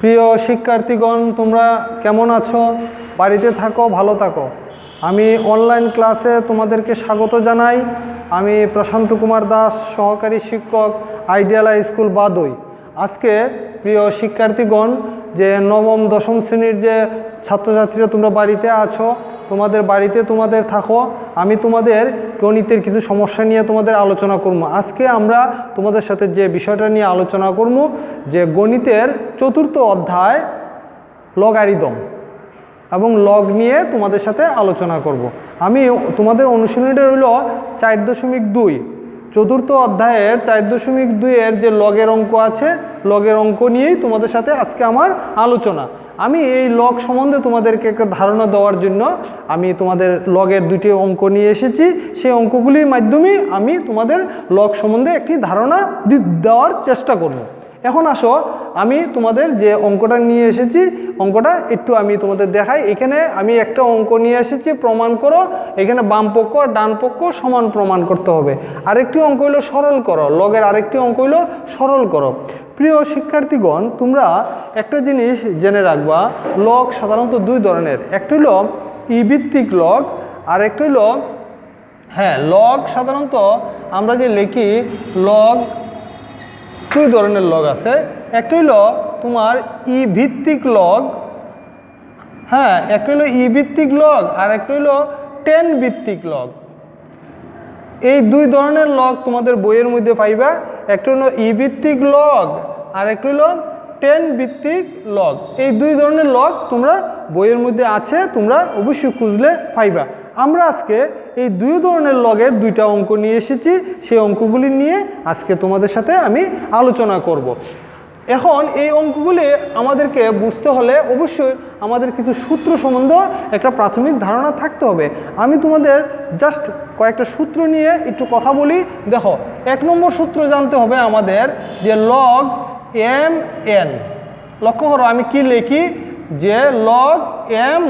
প্রিয় শিক্ষার্থীগণ, তোমরা কেমন আছো? বাড়িতে থাকো, ভালো থাকো। আমি অনলাইন ক্লাসে তোমাদেরকে স্বাগত জানাই। আমি প্রশান্ত কুমার দাস, সহকারী শিক্ষক আইডিয়ালা স্কুল বাদই। আজকে, প্রিয় শিক্ষার্থীগণ, যে নবম, দশম শ্রেণির যে ছাত্রছাত্রীরা তোমরা বাড়িতে আছো তোমাদের বাড়িতে তোমাদের থাকো, আমি তোমাদের গণিতের কিছু সমস্যা নিয়ে তোমাদের আলোচনা করব। আজকে আমরা তোমাদের সাথে যে বিষয়টা নিয়ে আলোচনা করব, যে গণিতের চতুর্থ অধ্যায় লগারিদম এবং লগ নিয়ে তোমাদের সাথে আলোচনা করব। আমি তোমাদের অনুশীলনীটা রইল চার দশমিক দুই। চতুর্থ অধ্যায়ের চার দশমিক দুইয়ের যে লগের অঙ্ক আছে, লগের অঙ্ক নিয়েই তোমাদের সাথে আজকে আমার আলোচনা। আমি এই লগ সম্বন্ধে তোমাদেরকে একটা ধারণা দেওয়ার জন্য আমি তোমাদের লগের দুটি অঙ্ক নিয়ে এসেছি। সেই অঙ্কগুলির মাধ্যমেই আমি তোমাদের লগ সম্বন্ধে একটি ধারণা দেওয়ার চেষ্টা করব। এখন আসো, আমি তোমাদের যে অঙ্কটা নিয়ে এসেছি, অঙ্কটা একটু আমি তোমাদের দেখাই। এখানে আমি একটা অঙ্ক নিয়ে এসেছি, প্রমাণ করো। এখানে বাম পক্ষ আর ডান পক্ষ সমান প্রমাণ করতে হবে। আরেকটি অঙ্ক হইল সরল করো। লগের আরেকটি অঙ্ক হইল সরল করো। প্রিয় শিক্ষার্থীগণ, তোমরা একটা জিনিস জেনে রাখবা লগ সাধারণত দুই ধরনের, একটা হইল ই ভিত্তিক লগ আর একটা হইল হ্যাঁ লগ সাধারণত আমরা যে লিখি লগ দুই ধরনের লগ আছে, একটা হইল তোমার ই ভিত্তিক লগ হ্যাঁ একটা হইল ই ভিত্তিক লগ আর একটা হইল টেন ভিত্তিক লগ এই দুই ধরনের লগ তোমাদের বইয়ের মধ্যে পাইবা, একটা হলো ই ভিত্তিক লগ আর একটা হলো টেন ভিত্তিক লগ এই দুই ধরনের লগ তোমরা বইয়ের মধ্যে আছে, তোমরা অবশ্যই খুঁজলে পাইবা। আমরা আজকে এই দুই ধরনের লগের দুইটা অঙ্ক নিয়ে এসেছি, সেই অঙ্কগুলি নিয়ে আজকে তোমাদের সাথে আমি আলোচনা করব। এখন এই অঙ্কগুলি আমাদেরকে বুঝতে হলে অবশ্যই আমাদের কিছু সূত্র সম্বন্ধে একটা প্রাথমিক ধারণা থাকতে হবে। আমি তোমাদের জাস্ট কয়েকটা সূত্র নিয়ে একটু কথা বলি। দেখো, এক নম্বর সূত্র জানতে হবে আমাদের যে লগ এম এন লক্ষ্য করো, আমি কি লিখি? যে লগ এম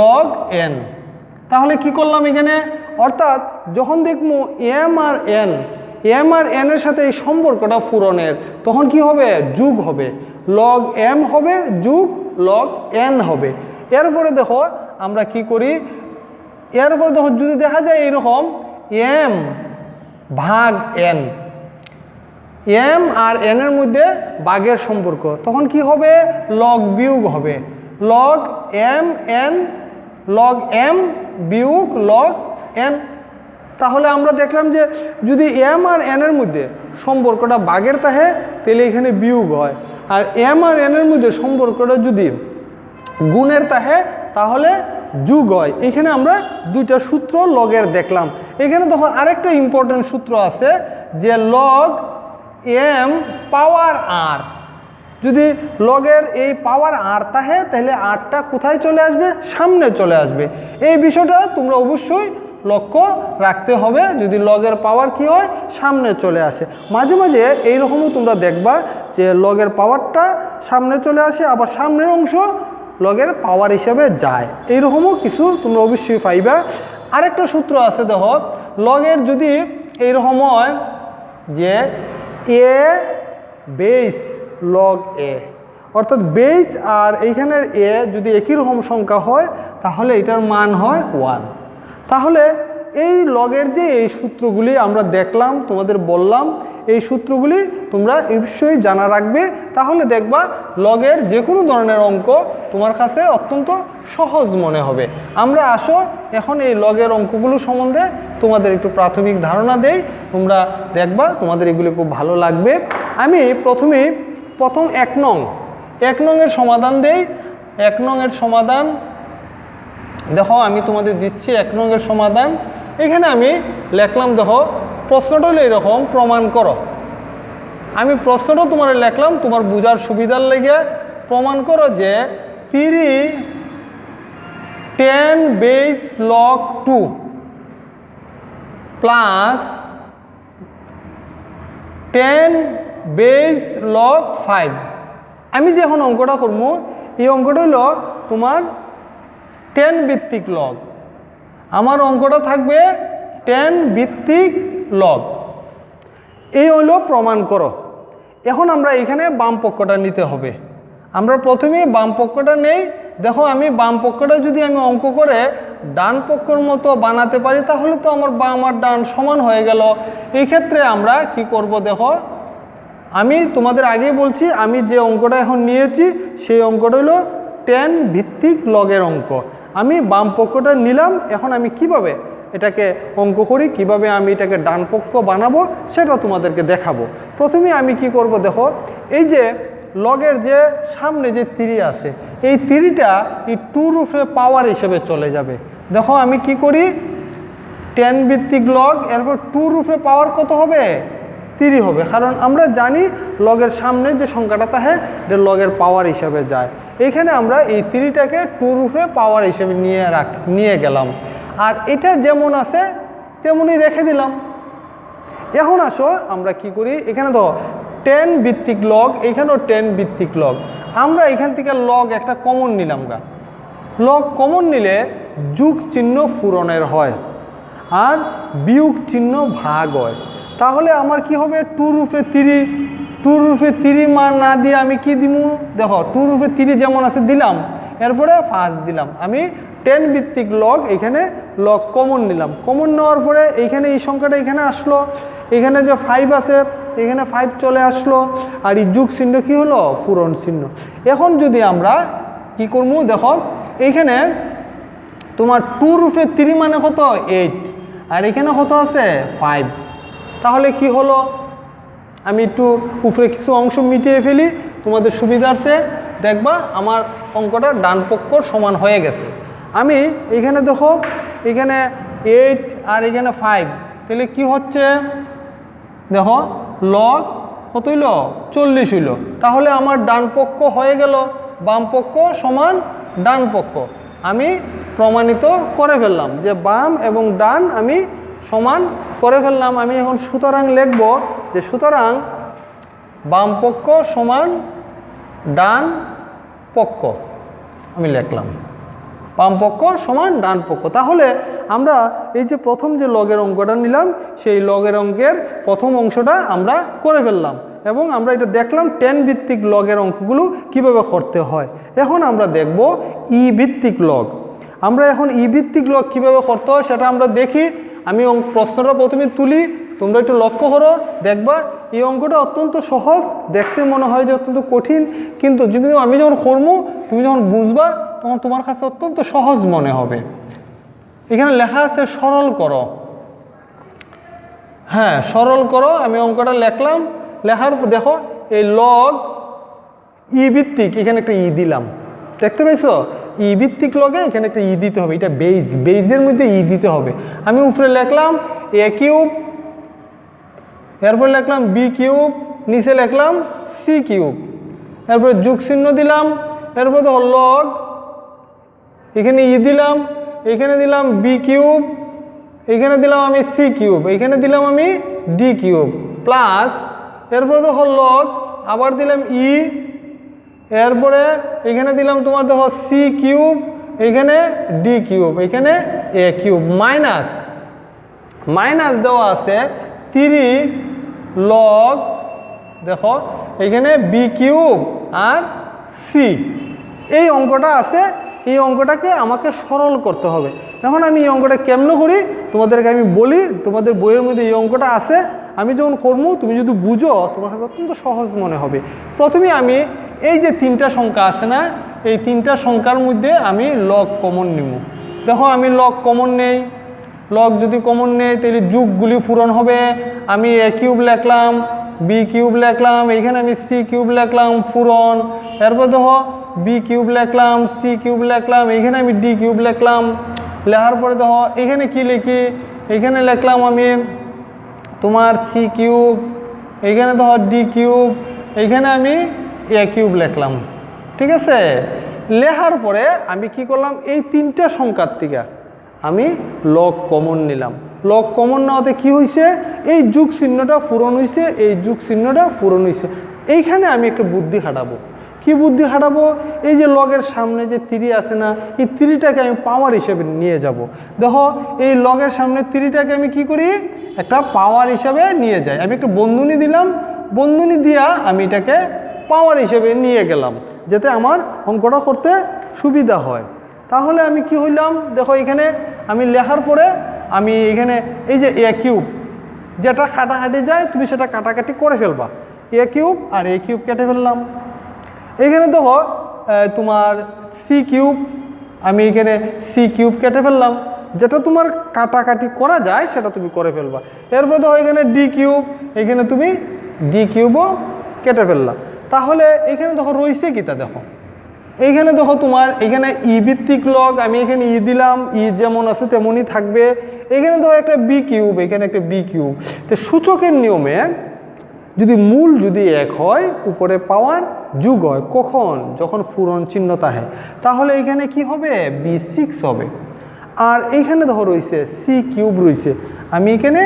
লগ এন তাহলে কি করলাম এখানে? অর্থাৎ যখন দেখব M R N M R N এর সাথে এই সম্পর্কটা পূরণের, তখন কি হবে? যুগ হবে। লগ এম হবে, যুগ লগ এন হবে। এরপরে দেখো, আমরা কি করি? এরপরে দেখো, যদি দেখা যায় এরকম এম ভাগ এন এম আর এন এর মধ্যে বাঘের সম্পর্ক। তখন কি হবে? লগ বিয়োগ হবে। Log M N log M বিয়োগ লগ এন তাহলে আমরা দেখলাম যে যদি এম আর এন এর মধ্যে সম্পর্কটা বাঘের তাহে, তাহলে এখানে বিয়োগ হয়। আর এম আর এন এর মধ্যে সম্পর্কটা যদি গুণের তাহে, তাহলে যুগ হয়। এখানে আমরা দুইটা সূত্র লগের দেখলাম। এখানে তখন আরেকটা ইম্পর্টেন্ট সূত্র আছে যে লগ এম পাওয়ার আর যদি লগের এই পাওয়ার আর তাহে, তাহলে আরটা কোথায় চলে আসবে? সামনে চলে আসবে। এই বিষয়টা তোমরা অবশ্যই লক্ষ্য রাখতে হবে। যদি লগের পাওয়ার কি হয়, সামনে চলে আসে। মাঝে মাঝে এইরকমও তোমরা দেখবা যে লগের পাওয়ারটা সামনে চলে আসে, আবার সামনের অংশ লগের পাওয়ার হিসাবে যায়। এইরকমও কিছু তোমরা অবশ্যই পাইবা। আরেকটা সূত্র আছে দেখো লগের যদি এইরকম হয় যে এ বেস লগ এ। অর্থাৎ বেস আর এইখানের এ যদি একই রকম সংখ্যা হয়, তাহলে এটার মান হয় ওয়ান। তাহলে এই লগের যে এই সূত্রগুলি আমরা দেখলাম, তোমাদের বললাম এই সূত্রগুলি তোমরা অবশ্যই জানা রাখবে। তাহলে দেখবা লগের যে কোনো ধরনের অঙ্ক তোমার কাছে অত্যন্ত সহজ মনে হবে। আমরা আসো, এখন এই লগের অঙ্কগুলো সম্বন্ধে তোমাদের একটু প্রাথমিক ধারণা দেই। তোমরা দেখবা তোমাদের এগুলি খুব ভালো লাগবে। আমি প্রথমে প্রথম এক নং, এক নংয়ের সমাধান দেই। এক নংয়ের সমাধান, দেখো আমি তোমাদের দিচ্ছি এক নংয়ের সমাধান। এখানে আমি লেখলাম, দেখো প্রশ্নটা হলো এরকম, প্রমাণ করো। আমি প্রশ্নটা তোমার লেখলাম, তোমার বুঝার সুবিধার লেগে প্রমাণ করো যে three ten base log two plus ten base log five. আমি যে এখন অঙ্কটা করব, এই অঙ্কটা হলো তোমার টেন ভিত্তিক লগ। আমার অঙ্কটা থাকবে টেন ভিত্তিক লগ। এই হলো প্রমাণ করো। এখন আমরা এখানে বাম পক্ষটা নিতে হবে। আমরা প্রথমে বাম পক্ষটা নেই। দেখো, আমি বাম পক্ষটা যদি আমি অঙ্ক করে ডান পক্ষর মতো বানাতে পারি, তাহলে তো আমার বাম আর ডান সমান হয়ে গেল। এই ক্ষেত্রে আমরা কি করব দেখো, আমি তোমাদের আগেই বলছি, আমি যে অঙ্কটা এখন নিয়েছি, সেই অঙ্কটা হলো টেন ভিত্তিক লগের অঙ্ক। আমি বাম পক্ষটা নিলাম, এখন আমি কীভাবে এটাকে অঙ্ক করি, কীভাবে আমি এটাকে ডান পক্ষ বানাবো সেটা তোমাদেরকে দেখাবো। প্রথমে আমি কি করব দেখো, এই যে লগের যে সামনে যে তিরি আছে, এই তিরিটা এই টু রুফে পাওয়ার হিসেবে চলে যাবে। দেখো আমি কি করি টেন ভিত্তিক লগ এরপর টু রুফে পাওয়ার কত হবে? তিরি হবে। কারণ আমরা জানি লগের সামনে যে সংখ্যাটা থাকে, এটা লগের পাওয়ার হিসাবে যায়। এখানে আমরা এই তিরিটাকে টু রুফে পাওয়ার হিসেবে নিয়ে রাখ, নিয়ে গেলাম। আর এটা যেমন আছে, তেমনই রেখে দিলাম। এখন আসো, আমরা কি করি? এখানে তো টেন ভিত্তিক লগ এখানেও টেন ভিত্তিক লগ আমরা এখান থেকে লগ একটা কমন নিলাম গা। লগ কমন নিলে যুগ চিহ্ন পূরণের হয় আর বিয়োগ চিহ্ন ভাগ হয়। তাহলে আমার কি হবে? টু রুফে তিরি টু রুফে তিরি মান না দিয়ে আমি কি দিমু? দেখো টু রুফে তিরি যেমন আছে, দিলাম। এরপরে ফার্স্ট দিলাম। আমি টেন ভিত্তিক লগ এখানে লগ কমন নিলাম। কমন নেওয়ার পরে এইখানে এই সংখ্যাটা এখানে আসলো। এখানে যে ফাইভ আছে, এখানে ফাইভ চলে আসলো। আর এই যুগ চিহ্ন কী হলো? পূরণ চিহ্ন। এখন যদি আমরা কি করব? দেখো এইখানে তোমার টু রুফে থ্রি মানে কত? এইট আর এখানে কত আছে? ফাইভ তাহলে কি হলো? আমি একটু উপরে কিছু অংশ মিটিয়ে ফেলি। তোমাদের সুবিধার্থে দেখবা আমার অঙ্কটা ডান পক্ষর সমান হয়ে গেছে। আমি এখানে দেখো, এখানে এইট আর এখানে ফাইভ তাহলে কি হচ্ছে? দেখো লগ কত হইল? চল্লিশ হইল। তাহলে আমার ডান পক্ষ হয়ে গেল। বাম পক্ষ সমান ডান পক্ষ। আমি প্রমাণিত করে ফেললাম যে বাম এবং ডান আমি সমান করে ফেললাম। আমি এখন সুতরাং লিখব যে সুতরাং বাম পক্ষ সমান ডান পক্ষ। আমি লিখলাম। বাম পক্ষ সমান ডান পক্ষ। তাহলে আমরা এই যে প্রথম যে লগের অঙ্কটা নিলাম, সেই লগের অঙ্কের প্রথম অংশটা আমরা করে ফেললাম এবং আমরা এটা দেখলাম টেন ভিত্তিক লগের অঙ্কগুলো কীভাবে করতে হয়। এখন আমরা দেখব ই ভিত্তিক লগ। আমরা এখন ই ভিত্তিক লগ কীভাবে করতে হয় সেটা আমরা দেখি। আমি প্রশ্নটা প্রথমে তুলি তোমরা একটু লক্ষ্য করো, দেখবা এই অঙ্কটা অত্যন্ত সহজ, দেখতে মনে হয় যে অত্যন্ত কঠিন, কিন্তু যদি আমি যখন করব তুমি যখন বুঝবা, তখন তোমার কাছে অত্যন্ত সহজ মনে হবে। এখানে লেখা আছে, সরল করো। হ্যাঁ সরল করো, আমি অঙ্কটা লেখলাম। লেখার দেখো, এই লগ ই ভিত্তিক, এখানে একটা ই দিলাম। দেখতে পাইছো? ই ভিত্তিক লগে এখানে একটা ই দিতে হবে, এটা বেজ বেজের মধ্যে ই দিতে হবে। আমি উপরে লেখলাম, এ কিউব এরপর লিখলাম বি কিউব, নিচে লিখলাম সি কিউব। এরপরে যুগ চিহ্ন দিলাম, এরপর দেখো লগ এখানে ই দিলাম, এখানে দিলাম বি কিউব, এখানে দিলাম আমি সি কিউব, এখানে দিলাম আমি ডি কিউব। প্লাস এরপরে দেখো লগ আবার দিলাম ই এরপরে এখানে দিলাম তোমার দেখো সি কিউব, এখানে ডি কিউব, এখানে এ কিউব। মাইনাস মাইনাস দেওয়া আছে তিরি লগ দেখো, এখানে বি কিউব আর সি এই অঙ্কটা আছে, এই অঙ্কটাকে আমাকে সরল করতে হবে। এখন আমি এই অঙ্কটা কেমন করি? তোমাদেরকে আমি বলি, তোমাদের বইয়ের মধ্যে এই অঙ্কটা আছে। আমি যখন করব, তুমি যদি বুঝো, তোমার কাছে অত্যন্ত সহজ মনে হবে। প্রথমে আমি এই যে তিনটা সংখ্যা আছে না, এই তিনটা সংখ্যার মধ্যে আমি লগ কমন নিব। দেখো, আমি লগ কমন নেই। লগ যদি কমন নেই, তাহলে যুগগুলি পূরণ হবে। আমি এ কিউব লেখলাম বি কিউব লেখলাম এইখানে আমি সি কিউব লেখলাম, পূরণ। এরপর দেখো বি কিউব লেখলাম সি কিউব লেখলাম এইখানে আমি ডি কিউব লেখলাম। লেখার পরে দেখো, এখানে কি লিখি? এখানে লিখলাম আমি তোমার সি কিউব এইখানে ধর ডি কিউব এইখানে আমি এ কিউব লেখলাম। ঠিক আছে? লেখার পরে আমি কি করলাম? এই তিনটা সংখ্যার থেকে আমি লগ কমন নিলাম। লগ কমন নেওয়াতে কি হয়েছে এই যুগ চিহ্নটা পূরণ হয়েছে এই যুগ চিহ্নটা পূরণ হয়েছে এইখানে আমি একটা বুদ্ধি খাটাবো কি বুদ্ধি খাটাবো এই যে লগের সামনে যে তিরি আছে না, এই তিরিটাকে আমি পাওয়ার হিসেবে নিয়ে যাব। দেখো, এই লগের সামনে তিরিটাকে আমি কি করি? একটা পাওয়ার হিসাবে নিয়ে যাই। আমি একটা বন্ধুনি দিলাম। বন্ধুনি দিয়া আমি এটাকে পাওয়ার হিসেবে নিয়ে গেলাম, যাতে আমার অঙ্কটা করতে সুবিধা হয়। তাহলে আমি কি হইলাম? দেখো এখানে আমি লেখার পরে আমি এখানে এই যে এ কিউব, যেটা কাটাকাটি যায়, তুমি সেটা কাটাকাটি করে ফেলবা। এ কিউব আর এ কিউব কেটে ফেললাম। এখানে দেখো তোমার সি কিউব, আমি এখানে সি কিউব কেটে ফেললাম। যেটা তোমার কাটাকাটি করা যায়, সেটা তুমি করে ফেলবা। এরপরে দেখো, এখানে ডি কিউব, এখানে তুমি ডি কিউবও কেটে ফেললা। তাহলে এখানে দেখো রইছে কিতা দেখো? এইখানে দেখো তোমার এখানে ই ভিত্তিক লগ আমি এখানে ই দিলাম ই যেমন আছে তেমনই থাকবে। এখানে দেখো একটা বি কিউব এখানে একটা বি কিউব তো সূচকের নিয়মে যদি মূল যদি এক হয়, উপরে পাওয়ার যুগ হয়, কখন? যখন পূরণ চিহ্ন তাহে। তাহলে এখানে কি হবে? বি সিক্স হবে। আর এইখানে দেখো রয়েছে সি কিউব রয়েছে। আমি এখানে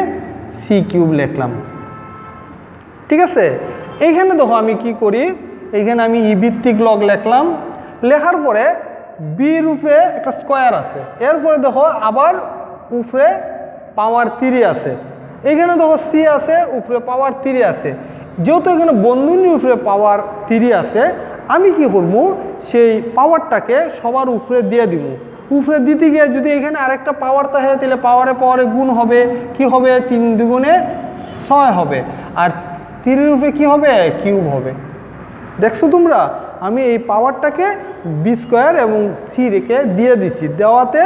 সি কিউব লিখলাম। ঠিক আছে? এইখানে দেখো আমি কি করি? এইখানে আমি ই ভিত্তিক লগ লিখলাম। লেখার পরে বির উপরে একটা স্কোয়ার আছে। এরপরে দেখো আবার উপরে পাওয়ার তিরি আছে। এখানে দেখো সি আছে, উপরে পাওয়ার তিরি আছে। যেহেতু এখানে বন্ধুনি উপরে পাওয়ার তিরি আছে, আমি কি করব? সেই পাওয়ারটাকে সবার উপরে দিয়ে দিব। উপরে দিতে গিয়ে যদি এখানে আরেকটা পাওয়ার থাকে, তাহলে পাওয়ারে পাওয়ারে গুণ হবে। কি হবে? তিন দুগুণে ছয় হবে। আর তিনের উপরে কি হবে? কিউব হবে। দেখছ তোমরা? আমি এই পাওয়ারটাকে বি স্কোয়ার এবং সি রেখে দিয়ে দিছি। দেওয়াতে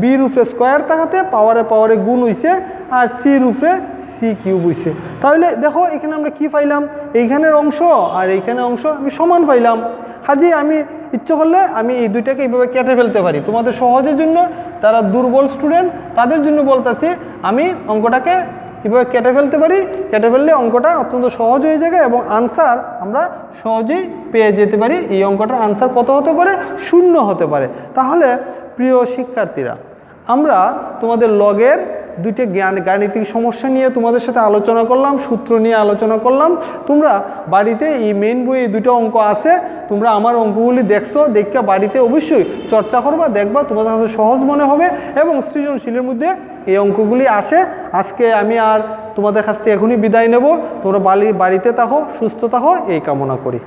বি রুফে স্কোয়ার থাকাতে পাওয়ারে পাওয়ারে গুণ হইছে আর সি রুফে সি কিউব হইছে। তাহলে দেখো এখানে আমরা কি পাইলাম? এইখানের অংশ আর এইখানের অংশ আমি সমান পাইলাম। কাজে আমি ইচ্ছে করলে আমি এই দুইটাকে এইভাবে কেটে ফেলতে পারি। তোমাদের সহজের জন্য, তারা দুর্বল স্টুডেন্ট তাদের জন্য বলতেছি, আমি অঙ্কটাকে কীভাবে কেটে ফেলতে পারি? কেটে ফেললে অঙ্কটা অত্যন্ত সহজ হয়ে যাবে এবং আনসার আমরা সহজেই পেয়ে যেতে পারি। এই অঙ্কটার আনসার কত হতে পারে? শূন্য হতে পারে। তাহলে প্রিয় শিক্ষার্থীরা, আমরা তোমাদের লগের দুইটি জ্ঞান, গাণিতিক সমস্যা নিয়ে তোমাদের সাথে আলোচনা করলাম, সূত্র নিয়ে আলোচনা করলাম। তোমরা বাড়িতে এই মেন বই এই দুটো অঙ্ক আছে, তোমরা আমার অঙ্কগুলি দেখছ দেখে বাড়িতে অবশ্যই চর্চা করবা, দেখবা তোমাদের কাছে সহজ মনে হবে এবং সৃজনশীলের মধ্যে এই অঙ্কগুলি আসে। আজকে আমি আর তোমাদের কাছ থেকে এখনই বিদায় নেব। তোমরা বাড়ি বাড়িতে থাকো, সুস্থ থাকো, এই কামনা করি।